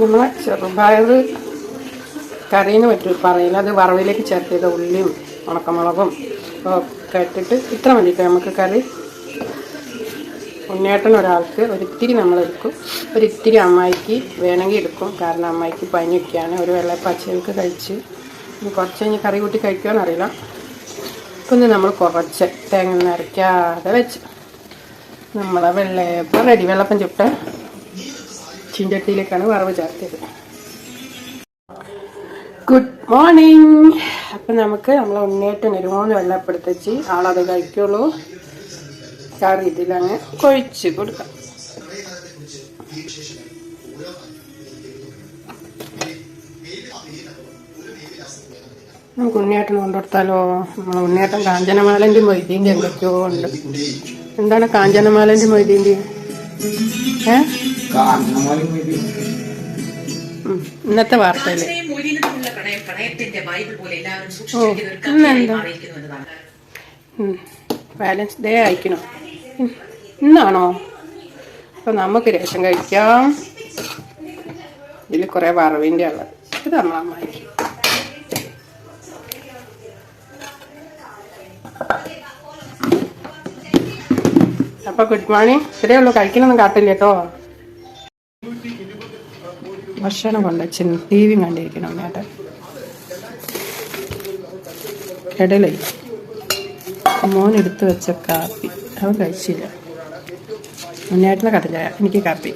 നമ്മളെ ചെറുപയർ കറിയെന്ന് പറ്റും പറയില്ല. അത് വറവിലേക്ക് ചേർത്തത് ഉള്ളിയും ഉണക്കമുളകും ഒക്കെ ഇട്ടിട്ട് ഇത്ര മതിയിട്ട് നമുക്ക് കറി ഉണ്ണിയേട്ടൻ ഒരാൾക്ക് ഒരിത്തിരി നമ്മളെടുക്കും ഒരിത്തിരി അമ്മായിക്ക് വേണമെങ്കിൽ എടുക്കും. കാരണം അമ്മായിക്ക് പനിയൊക്കെയാണ്. ഒരു വെള്ളപ്പച്ചയൊക്കെ കഴിച്ച് ഇനി കുറച്ച് കഴിഞ്ഞ് കറി കൂട്ടി കഴിക്കുമെന്ന് എന്നറിയില്ല ഇപ്പം ഇന്ന് നമ്മൾ കുറച്ച് തേങ്ങ നിറയ്ക്കാതെ വെച്ച്. നമ്മളെ വെള്ളയപ്പം റെഡി വെള്ളപ്പം ചുട്ട ചീഞ്ചട്ടിയിലേക്കാണ് വറവ് ചേർത്തത് ഗുഡ് മോർണിംഗ് അപ്പം നമുക്ക് നമ്മൾ ഉണ്ണിയേട്ടൻ ഒരു മൂന്ന് വെള്ളപ്പെടുത്തിച്ച് ആളത് കഴിക്കുള്ളൂ. കറി ഇതിലങ്ങ് കൊഴിച്ച് കൊടുക്കാം. നമുക്ക് ഉണ്ണിയേട്ടൻ കൊണ്ടുകൊടുത്താലോ നമ്മളെ ഉണ്ണിയേട്ടൻ കാഞ്ചനമാലന്റെ മൊയ്തീന്റെ എന്തൊക്കെയോ ഉണ്ട്. എന്താണ് കാഞ്ചനമാലന്റെ മൊയ്തീന്റെ? ഇന്നത്തെ വാർത്തയിൽ. ബാലൻസ് ഓ, ഇന്നെന്താ? ഡേ അയക്കണോ ഇന്നാണോ? അപ്പൊ നമുക്ക് രേഷൻ കഴിക്കാം. ഇതിൽ കുറെ വറവിന്റെ ഉള്ളത്. ഇത് നമ്മളമ്മായി അപ്പൊ ഗുഡ് മോർണിംഗ് ഇത്രയേ ഉള്ളൂ. കഴിക്കണമെന്ന് കാട്ടില്ല കേട്ടോ. ഭക്ഷണം കൊണ്ട് അച്ഛൻ ടി വി കണ്ടിരിക്കണം നേട്ടൻ മോൻ എടുത്തു വെച്ച കാപ്പി. അവൻ കഴിച്ചില്ല. മുന്നേറ്റിന് കത്തില്ല. എനിക്ക് കാപ്പി.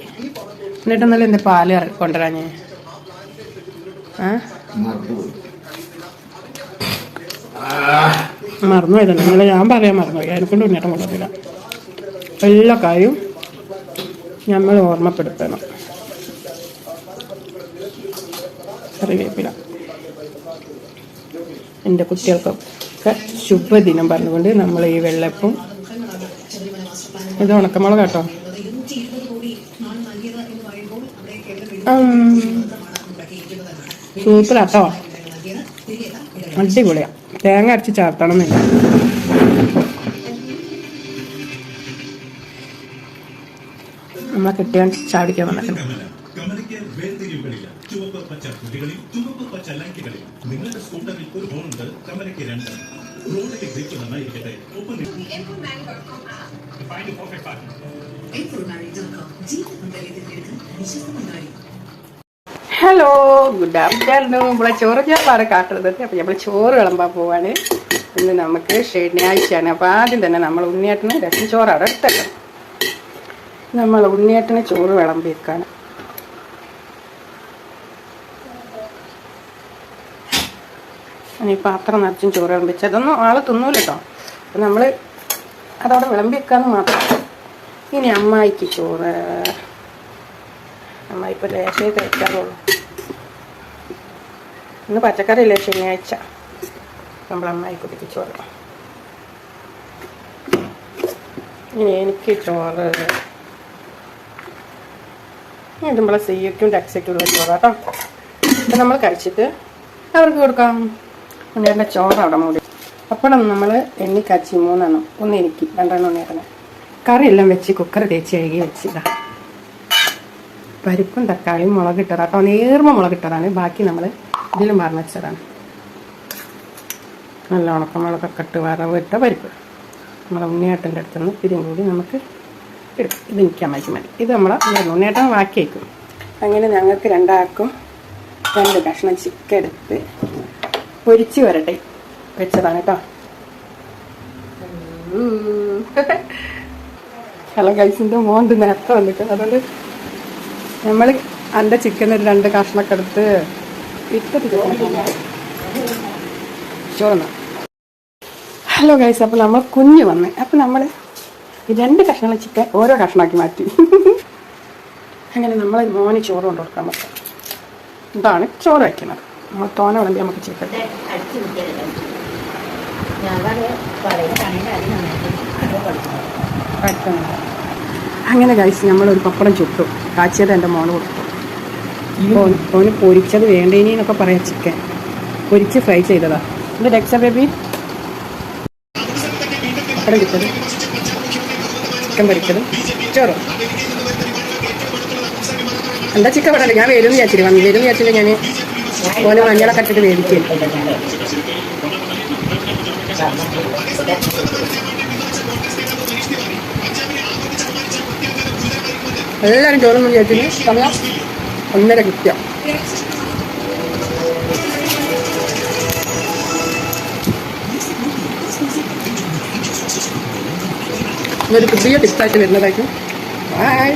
എന്നിട്ട് എന്നാലും എന്റെ പാൽ കൊണ്ടുവരാൻ ഞാൻ ആ? മറന്നു പോയതല്ല നിങ്ങൾ ഞാൻ പറയാൻ മറന്നുപോയി. അതിനെക്കൊണ്ട് മുന്നേറ്റം കൊണ്ടുവരില്ല എല്ലാ കാര്യവും നമ്മൾ ഓർമ്മപ്പെടുത്തണം. കറിവേപ്പില. എന്റെ കുട്ടികൾക്കൊക്കെ ശുഭദിനം പറഞ്ഞുകൊണ്ട് നമ്മൾ ഈ വെള്ളപ്പും ഇത് ഉണക്കമുളക് കേട്ടോ സൂപ്പറാട്ടോ. അടിപൊളിയാ. തേങ്ങ അരച്ച് ചേർത്തണം എന്നില്ല. നമ്മളെ കെട്ടിയാൻ ചാടിക്കാൻ വന്നിട്ടുണ്ട് കമലയ്ക്ക് വേർതിരിവുകളില്ല ചുവപ്പ് പച്ച കുട്ടികളിൽ ചുവപ്പ് പച്ച ലൈറ്റുകളിൽ നിങ്ങളുടെ സ്കൂട്ടറിൽ ഒരു ഹോണുണ്ട് കമലയ്ക്ക് രണ്ട്. റോഡിലെ ഗ്രിപ്പ് നന്നായിരിക്കട്ടെ. ഒപ്പം Find the perfect partner. Hello good afternoon നമ്മളെ ചോറ് ചേർപ്പാണ് കാട്ടുന്നത്. അപ്പം നമ്മൾ ചോറ് വിളമ്പാൻ പോവാണ്. ഇന്ന് നമുക്ക് ശനിയാഴ്ചയാണ്. അപ്പോൾ ആദ്യം തന്നെ നമ്മൾ ഉണ്ണിയേട്ടന് രസം ചോറാണ് എടുത്തത് നമ്മൾ ഉണ്ണിയേട്ടന് ചോറ് വിളമ്പിയേക്കാണ്. ഇനി പാത്രം നിറച്ചും ചോറ് വിളമ്പിച്ച്. അതൊന്നും ആൾ തിന്നൂല കേട്ടോ അപ്പം നമ്മൾ അതവിടെ വിളമ്പിയേക്കാന്ന് മാത്രം. ഇനി അമ്മായിക്ക് ചോറ്. അമ്മ ഇപ്പൊ ലേശേ കഴിക്കാറുള്ളൂ. ഇന്ന് പച്ചക്കറി ഇല്ലേ ശനിയാഴ്ച. നമ്മൾ അമ്മായി കുട്ടിക്ക് ചോറ്. ഇനി എനിക്ക് ചോറ് ഇത് നമ്മളെ സിയക്കും ടെക്സയ്ക്കുള്ള കേട്ടോ. അപ്പം നമ്മൾ കഴിച്ചിട്ട് അവർക്ക് കൊടുക്കാം. ഉണ്ണിയുടെ ചോറ് അവിടെ മൂടി. അപ്പോഴും നമ്മൾ എണ്ണി കച്ചി മൂന്നെണ്ണം. ഒന്ന് എനിക്ക് രണ്ടെണ്ണം ഉണ്ണിയേട്ടന്. കറിയെല്ലാം വെച്ച് കുക്കർ തേച്ച് കഴുകി വെച്ചിതാ. പരിപ്പും തക്കാളിയും മുളക് ഇട്ടതാണ് കേട്ടോ. നേർമ മുളക് ഇട്ടതാണ്. ബാക്കി നമ്മൾ ഇതിലും മറന്നു വെച്ചതാണ്. നല്ല ഉണക്കമുളകൊക്കെ ഇട്ട് വറവ് ഇട്ട പരിപ്പ്. നമ്മളെ ഉണ്ണിയേട്ടന്റെ അടുത്തുനിന്ന് പിരിയും കൂടി നമുക്ക് എടുക്കാം ഇത് വിൽക്കാൻ അമ്മയ്ക്ക് മതി. ഇത് നമ്മൾ ഉണ്ണിയേട്ടൻ ബാക്കി വയ്ക്കും അങ്ങനെ ഞങ്ങൾക്ക് രണ്ടാൾക്കും രണ്ട് കഷ്ണം ചിക്കൻ എടുത്ത് പൊരിച്ച് വരട്ടെ. വെച്ചതാണ് കേട്ടോ ഹലോ ഗൈസിന്റെ മോണ്ട് നേരത്തെ വന്നിട്ട് അതുകൊണ്ട് നമ്മൾ എന്റെ ചിക്കൻ ഒരു രണ്ട് കഷ്ണമൊക്കെ എടുത്ത് ഇട്ടിട്ട് ഹലോ ഗൈസ് അപ്പോൾ നമ്മൾ കുഞ്ഞ് വന്ന്. അപ്പോൾ നമ്മൾ രണ്ട് കഷ്ണങ്ങൾ ചിക്കൻ ഓരോ കഷ്ണമാക്കി മാറ്റി. അങ്ങനെ നമ്മൾ മോന് ചോറ് കൊണ്ട് കൊടുക്കാൻ പറ്റും ഇതാണ് ചോറ് വയ്ക്കുന്നത് നമ്മൾ തോന വിളമ്പി നമുക്ക് ചിക്കൻ അങ്ങനെ കഴിച്ച് നമ്മളൊരു പപ്പടം ചുട്ടു. കാച്ചിയത് എന്റെ മോന് കൊടുത്തു. ഓന് പൊരിച്ചത് വേണ്ടേനി എന്നൊക്കെ പറയാം ചിക്കൻ. പൊരിച്ച് ഫ്രൈ ചെയ്തതാ. ഇത് ഡെക്സ ബേബി. പപ്പടം ചുട്ടത് ചിക്കൻ പൊരിച്ചതും ചോറും. എന്താ ചിക്കൻ ഇവിടെ ഞാൻ വരും വിചാരിച്ചിട്ട് വന്നു. വരും വിചാരിച്ചിട്ട് ഞാൻ ഓനെ മഞ്ഞളൊക്കെ ഇട്ടിട്ട് വേവിക്കും. എല്ലാവരും ചോറൊന്നും വിചാരിച്ചിട്ട് സമയം ഒന്നര കൃത്യം ഇതൊരു പുതിയ ടിപ്പായിട്ട് വരുന്നതായിരിക്കും. ബൈ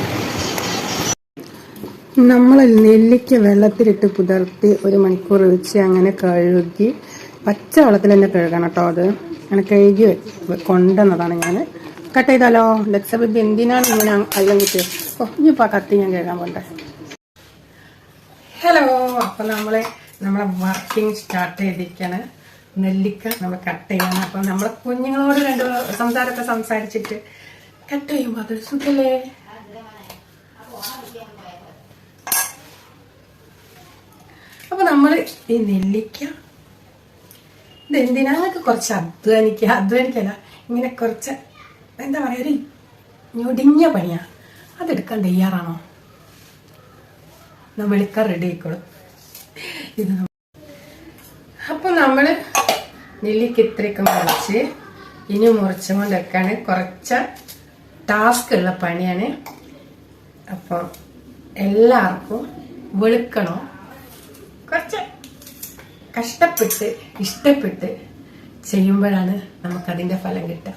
നമ്മൾ നെല്ലിക്ക വെള്ളത്തിലിട്ട് പുതർത്തി ഒരു മണിക്കൂർ വെച്ച് അങ്ങനെ കഴുകി പച്ച വെള്ളത്തിൽ തന്നെ കഴുകണം കേട്ടോ അത്. അങ്ങനെ കഴുകി കൊണ്ടുവന്നതാണ് ഞാൻ കട്ട് ചെയ്താലോ? ലക്സബ് ഇത് എന്തിനാണ് ഇങ്ങനെ അല്ലെങ്കിൽ കിട്ടിയത്? ഓ കത്തി ഞാൻ കഴുകാൻ പോകട്ടെ ഹലോ അപ്പം നമ്മൾ നമ്മളെ വർക്കിംഗ് സ്റ്റാർട്ട് ചെയ്തിരിക്കുകയാണ് നെല്ലിക്ക നമ്മൾ കട്ട് ചെയ്യണം. അപ്പം നമ്മളെ കുഞ്ഞുങ്ങളോട് രണ്ട് സംസാരമൊക്കെ സംസാരിച്ചിട്ട് കട്ട് ചെയ്യുമ്പോൾ അതൊരു സുഖല്ലേ അപ്പൊ നമ്മൾ ഈ നെല്ലിക്ക ഇത് എന്തിനാന്നൊക്കെ കുറച്ച് അധ്വാനിക്കുക അധ്വാനിക്കല്ല ഇങ്ങനെ കുറച്ച് എന്താ പറയുക ഒരു ഞൊടിഞ്ഞ പണിയാ. അതെടുക്കാൻ തയ്യാറാണോ? നമ്മൾ വിളിക്കാൻ റെഡി ആയിക്കോളും. ഇത് നമ്മ- അപ്പൊ നമ്മൾ നെല്ലിക്ക ഇത്രയൊക്കെ മുറിച്ച് ഇനി മുറിച്ചുകൊണ്ടൊക്കെയാണ് കുറച്ച് ടാസ്ക് ഉള്ള പണിയാണ്. അപ്പം എല്ലാവർക്കും വെളുക്കണോ. കുറച്ച് കഷ്ടപ്പെട്ട് ഇഷ്ടപ്പെട്ട് ചെയ്യുമ്പോഴാണ് നമുക്കതിന്റെ ഫലം കിട്ടുക.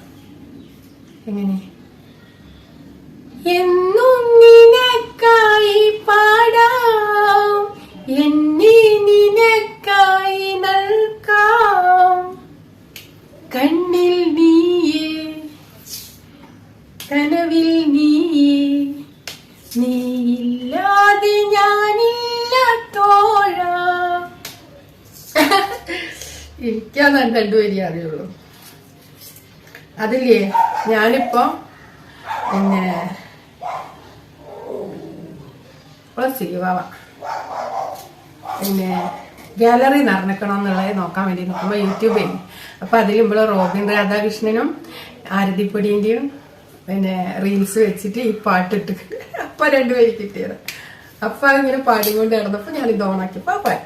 എങ്ങനെ? എന്നും നിനക്കായി പാടാം. എനിക്കാന്ന് രണ്ടു വരി അറിയുള്ളൂ. അതില്ലേ ഞാനിപ്പോ പിന്നെ സീവാവ പിന്നെ ഗാലറി നിറഞ്ഞക്കണം എന്നുള്ളത് നോക്കാൻ വേണ്ടി നോക്കുമ്പോൾ യൂട്യൂബിൽ അപ്പൊ അതിൽ ഇവിടെ റോബിൻ രാധാകൃഷ്ണനും ആരതിപ്പൊടിന്റെയും പിന്നെ റീൽസ് വെച്ചിട്ട് ഈ പാട്ടിട്ട് അപ്പൊ രണ്ടുപേര് കിട്ടിയത്. അപ്പൊ ഇങ്ങനെ പാടിക്കൊണ്ട് കിടന്നപ്പോ ഞാൻ ഇത് ഓണാക്കിയപ്പോ പാടി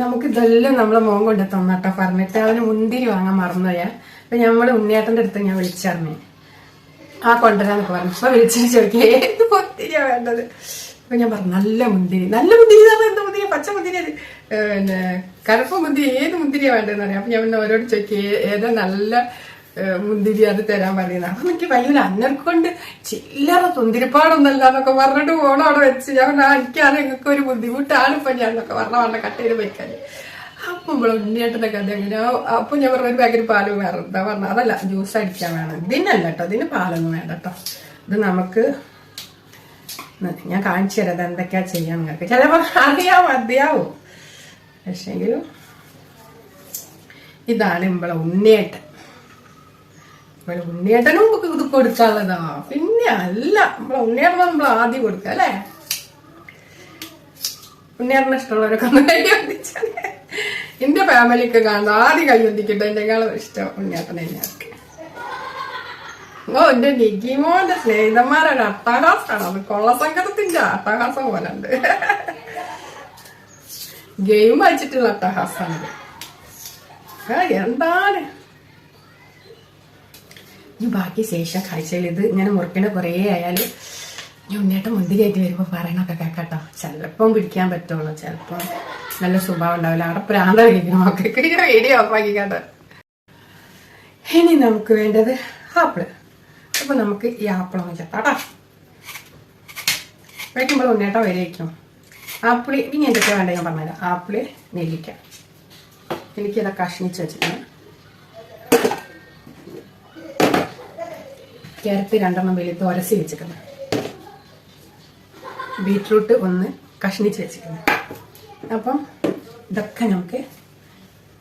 നമുക്ക് ഇതെല്ലാം നമ്മളെ മോൻ കൊണ്ട് തന്നട്ടോ പറഞ്ഞിട്ട് അവന് മുന്തിരി വാങ്ങാൻ മറന്നുപോയാ അപ്പൊ ഞമ്മൾ ഉണ്ണിയേട്ടന്റെ അടുത്ത് ഞാൻ വിളിച്ചറിഞ്ഞേ ആ കൊണ്ടുവരാന്നൊക്കെ പറഞ്ഞു. അപ്പൊ വിളിച്ചിട്ട് ചോദിക്കുക ഏത് മുന്തിരിയാ വേണ്ടത്? അപ്പൊ ഞാൻ പറഞ്ഞു നല്ല മുന്തിരി. നല്ല മുന്തിരി എന്ന് എന്ത് മുന്തിരി? പച്ച മുന്തിരി പിന്നെ കറുപ്പ് മുന്തിരി ഏത് മുന്തിരിയാ വേണ്ടതെന്ന് പറയാം. അപ്പൊ ഞാൻ പിന്നെ അവരോട് ചോദിക്കുക ഏതാ നല്ല മുന്തിരി അത് തരാൻ പറയുന്നത് അപ്പൊ എനിക്ക് വയ്യൂല. അന്നേർക്ക് കൊണ്ട് ചില്ലറ തുന്തിരിപ്പാടൊന്നല്ല എന്നൊക്കെ പറഞ്ഞിട്ട് പോണോ അവിടെ വെച്ച്. ഞാൻ പറഞ്ഞു, എനിക്കാണ് നിങ്ങൾക്ക് ഒരു ബുദ്ധിമുട്ടാണ് ഇപ്പൊ ഞാൻ എന്നൊക്കെ പറഞ്ഞ പറഞ്ഞ കട്ടയിൽ വയ്ക്കാൻ അപ്പൊ ഇവിടെ ഉണ്ണിയേട്ടന്റെ കഥ എങ്ങനെ അപ്പൊ ഞാൻ പറഞ്ഞ ഒരു പാക്കറ്റ് പാൽ വേറെ എന്താ പറഞ്ഞ അതല്ല ജ്യൂസ് അടിക്കാൻ വേണം. ഇതിനല്ല കേട്ടോ ഇതിന് പാലൊന്നും വേണ്ട കേട്ടോ. ഇത് നമുക്ക് ഞാൻ കാണിച്ചു തരാം എന്തൊക്കെയാ ചെയ്യാൻ നിങ്ങൾക്ക്. ചിലപ്പോ അറിയാവും മതിയാവും. പക്ഷെങ്കിലും ഇതാണ് ഇമ്പളെ ഉണ്ണിയേട്ടൻ. ഇമ്പളെ ഉണ്ണിയേട്ടനും ഇത് കൊടുക്കാനുള്ളതാ പിന്നെ അല്ല നമ്മളെ ഉണ്ണിയേട്ടനെ നമ്മൾ ആദ്യം കൊടുക്കുക അല്ലേ? ഉണ്ണിയേട്ടനെ ഇഷ്ടമുള്ളവരൊക്കെ ഒന്ന് കൈ വന്ദിച്ചാൽ എന്റെ ഫാമിലിക്ക് കാണുന്ന ആദ്യം കൈ എന്റെ എന്നെക്കാളും ഇഷ്ടം ഉണ്ണിയേട്ടനെ ഞങ്ങൾക്ക് ഓ എന്റെ നിഗിമോന്റെ സ്നേഹിതന്മാരൊരു അട്ടഹാസാണ് അത് കൊള്ളസങ്കടത്തിന്റെ അട്ടഹാസം പോലെ ഉണ്ട് ഗെയിം വായിച്ചിട്ടുള്ള അട്ടഹാസമാണ് ആ എന്താണ്? ഇനി ബാക്കി ശേഷം കാഴ്ചയിൽ ഇത് ഇങ്ങനെ മുറിക്കണ കുറേ ആയാൽ ഇനി മുന്തിരി മുന്തിരിയായിട്ട് വരുമ്പോൾ പറയണൊക്കെ കേൾക്കട്ടോ. ചിലപ്പം പിടിക്കാൻ പറ്റുള്ളൂ ചിലപ്പം നല്ല സ്വഭാവം ഉണ്ടാവില്ല. അവിടെ പ്രാന്ത കഴിക്കണം മക്കൾക്ക് റേഡിയോ ഓഫാക്കി കേട്ടോ ഇനി നമുക്ക് വേണ്ടത് ആപ്പിൾ. അപ്പൊ നമുക്ക് ഈ ആപ്പിളൊന്ന് ചെത്താട്ടോ വയ്ക്കുമ്പോൾ ഉണ്ണേട്ടം വരയ്ക്കും ആപ്പിൾ ഇനി എന്തൊക്കെയാണ് വേണ്ടത് ഞാൻ പറഞ്ഞുതരാം. ആപ്പിൾ നെല്ലിക്ക. എനിക്കിതൊക്കെ കഷ്ണിച്ച് വെച്ചിട്ടാണ്. ക്യാരറ്റ് രണ്ടെണ്ണം വെളുത്ത് ഉരസി വെച്ചിട്ടുണ്ട് ബീറ്റ്റൂട്ട് ഒന്ന് കഷ്ണിച്ച് വെച്ചിട്ടുണ്ട് അപ്പം ഇതൊക്കെ നമുക്ക്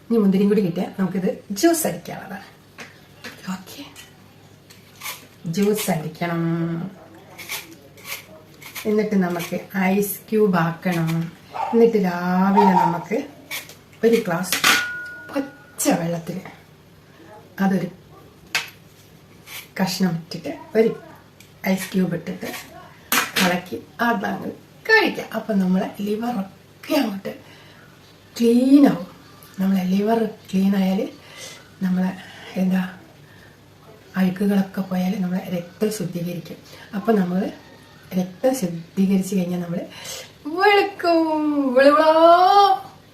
ഇനി മുന്തിരിയും കൂടി കിട്ടിയാൽ നമുക്കിത് ജ്യൂസ് അടിക്കാനുള്ളതാണ്. ഓക്കെ ജ്യൂസ് അടിക്കണം. എന്നിട്ട് നമുക്ക് ഐസ് ക്യൂബ് ആക്കണം. എന്നിട്ട് രാവിലെ നമുക്ക് ഒരു ഗ്ലാസ് പച്ച വെള്ളത്തിൽ അതൊരു കഷ്ണം ഇട്ടിട്ട് ഒരു ഐസ് ക്യൂബ് ഇട്ടിട്ട് കളക്കി അതങ്ങ് കഴിക്കാം. അപ്പം നമ്മളെ ലിവറൊക്കെ അങ്ങോട്ട് ക്ലീനാവും നമ്മളെ ലിവർ ക്ലീൻ നമ്മളെ എന്താ അഴുക്കുകളൊക്കെ പോയാൽ നമ്മളെ രക്തം ശുദ്ധീകരിക്കും. അപ്പം നമ്മൾ രക്തം ശുദ്ധീകരിച്ച് കഴിഞ്ഞാൽ നമ്മൾ വെളുക്കും. വെളുവിളോ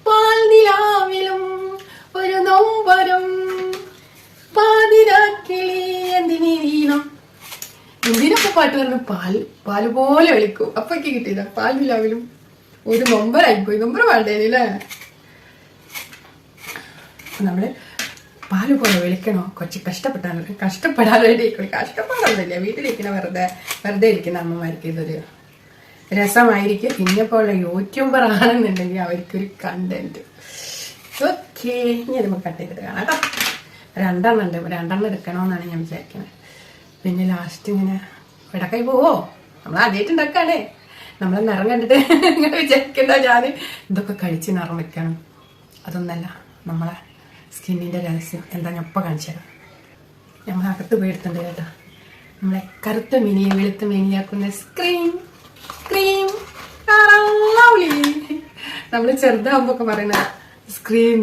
പാൽ നിലാവിലും ഒരു നൊമ്പരം പാതിരാക്കിളി. എന്തിനീ വീണം? എന്തിനൊക്കെ പാട്ട് പറഞ്ഞു പാൽ പാൽ പോലെ വിളിക്കും. അപ്പൊ എനിക്ക് കിട്ടിയില്ല പാൽ വിലാവിലും ഒരു നൊമ്പരായിപ്പോയി നൊമ്പർ വേണ്ടേനല്ലേ നമ്മൾ പാൽ പോലെ വിളിക്കണോ? കുറച്ച് കഷ്ടപ്പെട്ടാണ്. കഷ്ടപ്പെടാതെ കഷ്ടപ്പാടൊന്നുമില്ല. വീട്ടിലിരിക്കണ വെറുതെ വെറുതെ ഇരിക്കുന്ന അമ്മമാർക്ക് ഇതൊരു രസമായിരിക്കും. ഇന്നെപ്പോലുള്ള യൂട്യൂബർ ആണെന്നുണ്ടെങ്കിൽ അവർക്കൊരു കണ്ടന്റ് ഓക്കെ ഇനി നമുക്ക് കട്ട് ചെയ്തിട്ട് കാണാം കേട്ടോ. രണ്ടെണ്ണം ഉണ്ട്. രണ്ടെണ്ണം എടുക്കണമെന്നാണ് ഞാൻ വിചാരിക്കുന്നത് പിന്നെ ലാസ്റ്റ് ഇങ്ങനെ ഇടക്കായി പോവോ? നമ്മൾ ആദ്യമായിട്ട് ഉണ്ടാക്കാണേ. നമ്മളെ നിറം കണ്ടിട്ട് ഇങ്ങനെ വിചാരിക്കണ്ട ഞാൻ ഇതൊക്കെ കഴിച്ച് നിറം വെക്കണം. അതൊന്നല്ല നമ്മളെ സ്കിന്നിന്റെ രഹസ്യം. എന്താ ഞാൻ ഇപ്പം കാണിച്ചു തരാം. നമ്മൾ അകത്ത് പോയി എടുത്തിട്ടുണ്ട് കേട്ടോ. നമ്മളെ കറുത്ത മിനിയെ വെളുത്ത മിനിയാക്കുന്ന സ്ക്രീം ക്രീം നമ്മൾ ചെറുതാകുമ്പോ ഒക്കെ പറയുന്ന സ്ക്രീം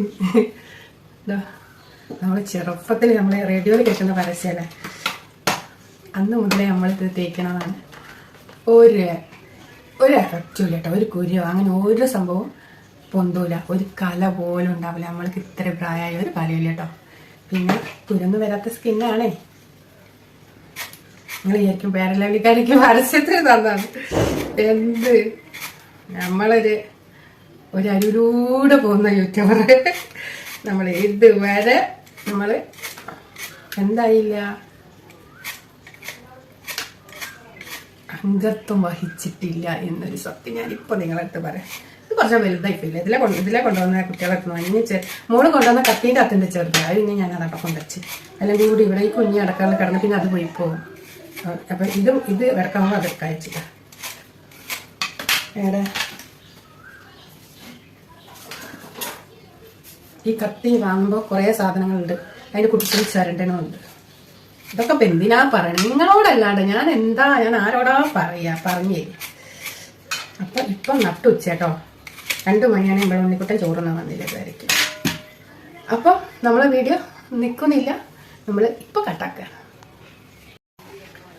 നമ്മൾ ചെറുപ്പത്തിൽ നമ്മൾ റേഡിയോയിൽ കേൾക്കുന്ന പരസ്യമല്ലേ അന്ന് മുതലേ നമ്മളിത് തേക്കണതാണ്. ഒരു ഒരു എഫക്റ്റും ഇല്ല കേട്ടോ ഒരു കുരുവോ അങ്ങനെ ഓരോ സംഭവം പൊന്തൂല. ഒരു കല പോലും ഉണ്ടാവില്ല. നമ്മൾക്ക് ഇത്ര പ്രായമായ ഒരു കലയില്ല കേട്ടോ പിന്നെ കുരുന്ന് വരാത്ത സ്കിന്നാണേ നിങ്ങൾ വിചാരിക്കും പേരലവലിക്കാരിക്ക് പരസ്യത്തിന് തന്നാണ് എന്ത്? നമ്മളൊരു ഒരു അരുവിലൂടെ പോകുന്ന യൂട്യൂബർ നമ്മൾ ഇതുവരെ നമ്മൾ എന്തായില്ല? അംഗത്വം വഹിച്ചിട്ടില്ല എന്നൊരു സത്യം ഞാൻ ഇപ്പൊ നിങ്ങളടുത്ത് പറയാം. ഇത് കുറച്ച് വലുതായിട്ടില്ല ഇതിലെ കൊണ്ട് ഇതിലെ കൊണ്ടുവന്ന കുട്ടികളൊക്കെ ചെ മോൾ കൊണ്ടുവന്ന കത്തിന്റെ അത്തിന്റെ ചെറുത്. അത് പിന്നെ ഞാൻ അതൊക്കെ കൊണ്ടുവച്ച് അല്ലെങ്കിൽ കൂടി ഇവിടെ ഈ കുഞ്ഞി അടക്കാനുള്ള കിടന്ന് പിന്നെ അത് പോയി പോകും. അപ്പൊ ഇതും ഇത് ഇടക്കാവുമ്പോൾ അത് കഴിച്ചില്ല ഏടെ ഈ കത്തി വാങ്ങുമ്പോൾ കുറേ സാധനങ്ങളുണ്ട്. അതിന്റെ കുട്ടികൾ ചരണ്ടനുണ്ട് ഇതൊക്കെ ഇപ്പൊ എന്തിനാ പറയണേ? നിങ്ങളോടല്ലാണ്ട് ഞാൻ എന്താ ഞാൻ ആരോടാ പറയാ? പറഞ്ഞേ. അപ്പൊ ഇപ്പൊ നട്ടുച്ചേട്ടോ രണ്ടു മണിയാണ് ഇവിടെ ഉണ്ണിക്കുട്ടൻ ചോറുന്ന വന്നില്ല ഇതുവരെയ്ക്ക് അപ്പൊ നമ്മളെ വീഡിയോ നിൽക്കുന്നില്ല നമ്മൾ ഇപ്പൊ കട്ടാക്കുക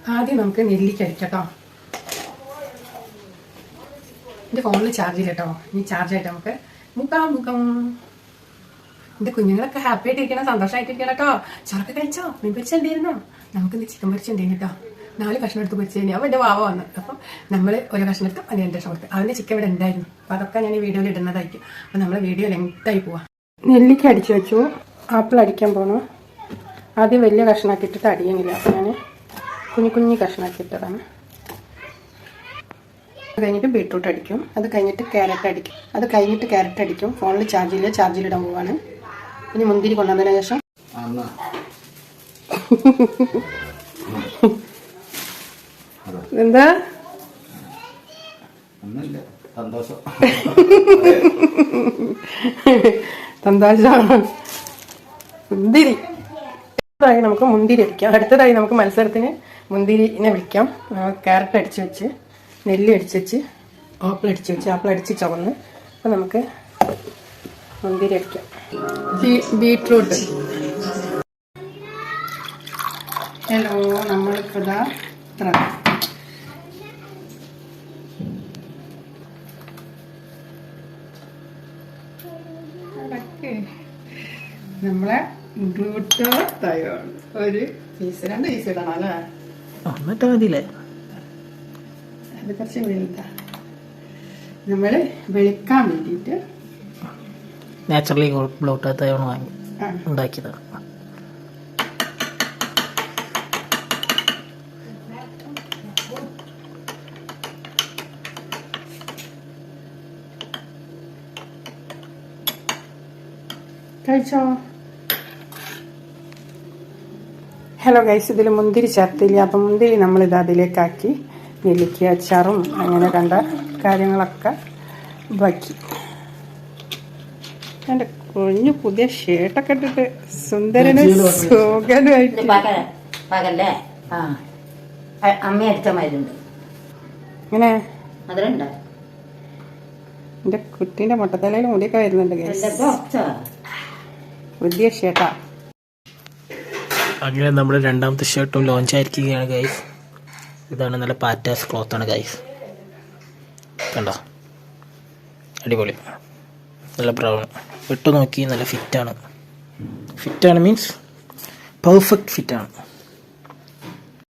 ആദ്യം നമുക്ക് നെല്ലിക്ക അടിക്കട്ടോ എന്റെ ഫോണിൽ ചാർജ് ഇല്ല കേട്ടോ ഇനി ചാർജ് ആയിട്ട് നമുക്ക് മുക്കാം മുക്കാം. എന്റെ കുഞ്ഞുങ്ങളൊക്കെ ഹാപ്പി ആയിട്ടിരിക്കണം സന്തോഷമായിട്ടിരിക്കണം കേട്ടോ ചോറൊക്കെ കഴിച്ചോ? മീൻ പൊരിച്ചുണ്ടായിരുന്നോ നമുക്ക് ഇന്ന് ചിക്കൻ പൊരിച്ചുണ്ടായിരുന്നു കേട്ടോ നാല് കഷ്ണം എടുത്ത് പൊരിച്ചു കഴിഞ്ഞാൽ അവന്റെ വാവ വന്നു. അപ്പം നമ്മൾ ഒരു കഷ്ണം എടുത്ത് അതിന് രണ്ട് കഷ്ണം കൊടുത്തു. അവന്റെ ചിക്കൻ ഇവിടെ ഉണ്ടായിരുന്നു. അപ്പം അതൊക്കെ ഞാൻ ഈ വീഡിയോയിൽ ഇടുന്നതായിരിക്കും. അപ്പം നമ്മൾ വീഡിയോ ലെങ്തായി പോവാം. നെല്ലിക്ക അടിച്ചു വെച്ചു. ആപ്പിൾ അടിക്കാൻ പോണു. ആദ്യം വലിയ കഷ്ണമാക്കി ഇട്ടിട്ട് അടിയുന്നില്ല അപ്പം ഞാൻ കുഞ്ഞു കുഞ്ഞു കഷ്ണമാക്കി ഇട്ടതാണ്. അത് കഴിഞ്ഞിട്ട് ബീട്രൂട്ട് അടിക്കും. അത് കഴിഞ്ഞിട്ട് ക്യാരറ്റ് അടിക്കും. അത് കഴിഞ്ഞിട്ട് ക്യാരറ്റ് അടിക്കും. ഫോണിൽ ചാർജില്ല. ചാർജിലിടാൻ പോവാണ്. ഇനി മുന്തിരി കൊണ്ടുവന്നതിന് ശേഷം? എന്താ? സന്തോഷം. മുന്തിരി. അടുത്തതായി നമുക്ക് മുന്തിരി അടിക്കാം. അടുത്തതായി നമുക്ക് മത്സരത്തിന് മുന്തിരിനെ വിളിക്കാം. ക്യാരറ്റ് അടിച്ചു വെച്ച് നെല്ലി അടിച്ചു വെച്ച് ആപ്പിൾ അടിച്ചു വെച്ച് ആപ്പിൾ അടിച്ച് ചുവന്ന്. അപ്പം നമുക്ക് മുന്തിരി അടിക്കാം ബീട്രൂട്ട്. ഹലോ ഇതാ ഇത്ര നമ്മളെ തൈവാണ് ഒരു പീസ് രണ്ട് പീസ് ഇടണം അല്ലേ? എന്നിട്ട് മതിയില്ലേ? അത് കുറച്ച് വലുതാ. നമ്മൾ വെളുക്കാൻ വേണ്ടിയിട്ട് നാച്ചുറലി ബ്ലോട്ട് തൈവാണ് വാങ്ങി. ഉണ്ടാക്കിയത് ഉണ്ടാക്കിയതാണ്. കഴിച്ചോ? ഹലോ ഗൈസ് ഇതിൽ മുന്തിരി ചേർത്തില്ല അപ്പം മുന്തിരി നമ്മളിത് അതിലേക്കാക്കി. നെല്ലിക്ക അച്ചാറും അങ്ങനെ കണ്ട കാര്യങ്ങളൊക്കെ ബാക്കി. എന്റെ കുഞ്ഞു പുതിയ ഷേട്ടൊക്കെ ഇട്ടിട്ട് സുന്ദരനും സുഖനുമായിട്ട് പകല്ലേ ആ. അ- അമ്മ അടിച്ച മരുന്ന്. ഇങ്ങനെ അതിലുണ്ടോ എന്റെ കുട്ടീന്റെ മുട്ടത്തലയിൽ മുടിയൊക്കെ വരുന്നുണ്ട് പുതിയ ഷേട്ടാ അങ്ങനെ നമ്മുടെ രണ്ടാമത്തെ ഷർട്ടും ലോഞ്ച് ആയിരിക്കുകയാണ് ഗൈസ് ഇതാണ് നല്ല പാറ്റാസ് ക്ലോത്താണ് ഗൈസ് കണ്ടോ? അടിപൊളി. നല്ല പ്രാവണം വിട്ടു നോക്കി നല്ല ഫിറ്റാണ് ഫിറ്റാണ് മീൻസ് പെർഫെക്റ്റ് ഫിറ്റാണ്